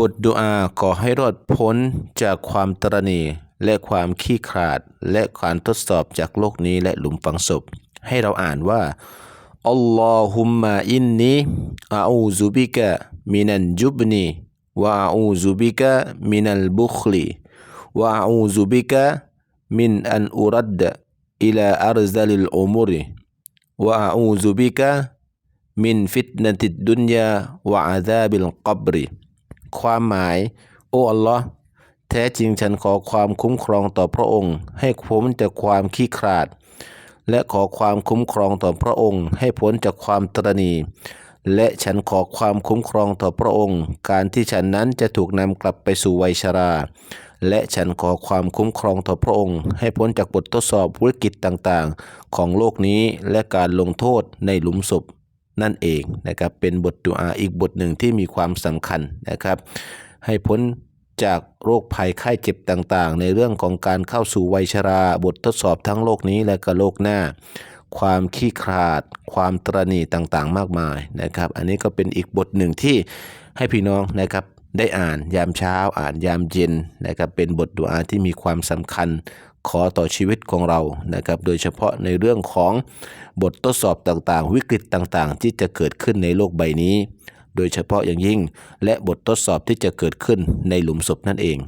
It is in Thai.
บทดุอาขอให้รอดพ้นจากความตรณีและความขี้ขลาดและการทดสอบจากโลกนี้และหลุมฝังศพ ให้เราอ่านว่าอัลลอฮุมมะอินนีอาอูซุบิกะมินันจุบนีวะอาอูซุบิกะมินัลบุคลีวะอาอูซุบิกะมินอันอุรัดอิลาอัรซัลิลอุมุริวะอาอูซุบิกะมินฟิตนติดดุนยาวะอาซาบิลกับรี ความหมาย โอ้อัลลอฮ์แท้จริงฉันขอความคุ้มครองต่อพระองค์ ให้พ้นจากความขี้ขลาด และขอความคุ้มครองต่อพระองค์ ให้พ้นจากความตรณีและฉันขอความคุ้มครองต่อพระองค์ การที่ฉันนั้นจะถูกนำกลับไปสู่วัยชรา และฉันขอความคุ้มครองต่อพระองค์ ให้พ้นจากบททดสอบวิกฤตต่างๆ ของโลกนี้และการลงโทษในหลุมศพ นั่นเองนะครับเป็นบทดุอาอีกบทหนึ่งที่มีความสำคัญนะครับให้พ้นจากโรคภัยไข้เจ็บต่างๆ ในเรื่องของการเข้าสู่วัยชราบททดสอบทั้งโลกนี้และก็โลกหน้า ความขี้ขลาด ความตรณีต่างๆ มากมายนะครับ อันนี้ก็เป็นอีกบทหนึ่งที่ให้พี่น้องนะครับ ได้อ่านยามเช้าอ่านยามเย็นนะครับเป็นบทดุอาที่มีความสำคัญขอต่อชีวิตของเรานะครับโดยเฉพาะในเรื่องของบททดสอบต่างๆ วิกฤตต่างๆ ที่จะเกิดขึ้นในโลกใบนี้ โดยเฉพาะอย่างยิ่งและบททดสอบที่จะเกิดขึ้นในหลุมศพนั่นเอง